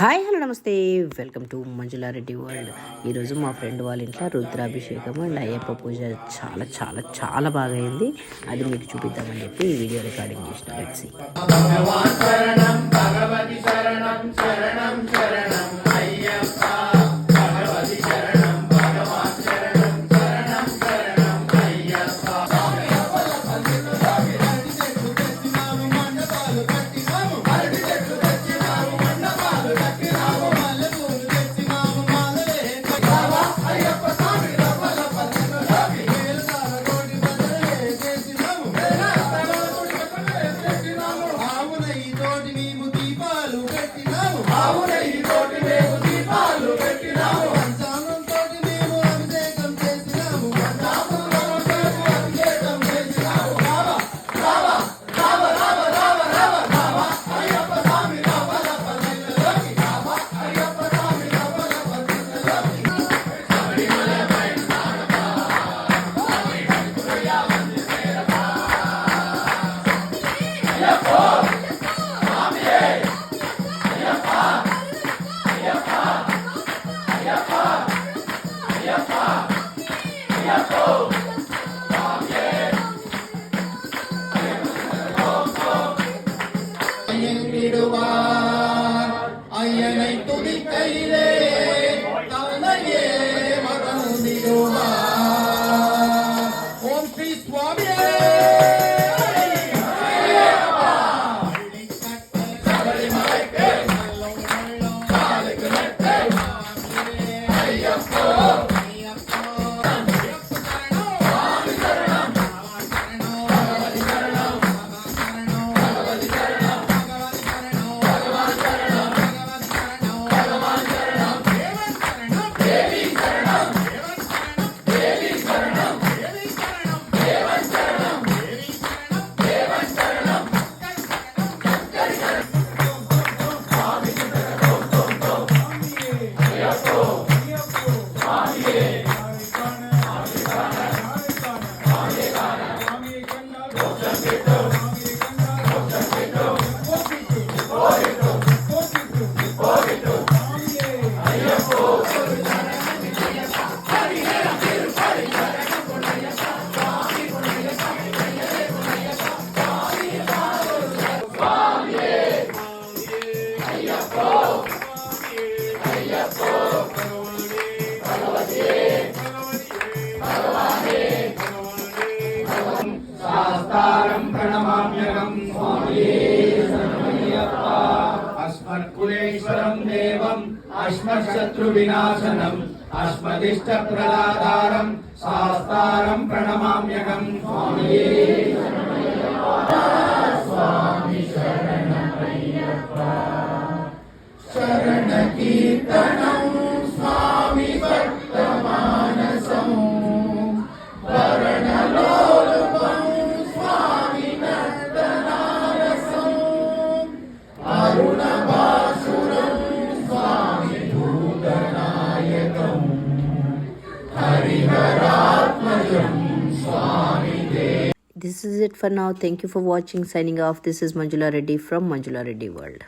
Hi hello నమస్తే. Welcome to Manjula Reddy world. ఈరోజు మా ఫ్రెండ్ వాళ్ళ ఇంట్లో రుద్రాభిషేకం అండ్ అయ్యప్ప పూజ చాలా చాలా చాలా బాగా అయింది అది మీకు చూపిద్దామని చెప్పి ఈ వీడియో రికార్డింగ్ చేసిన. శాస్త్రం ప్రణమామ్యహం అస్మత్కులేశ్వరం దేవం అస్మశత్రు వినాశనం అస్మదిష్ట ప్రదాధారం శాస్త్రం స్వామి This is it for now. Thank you for watching. Signing off. This is Manjula Reddy from Manjula Reddy World.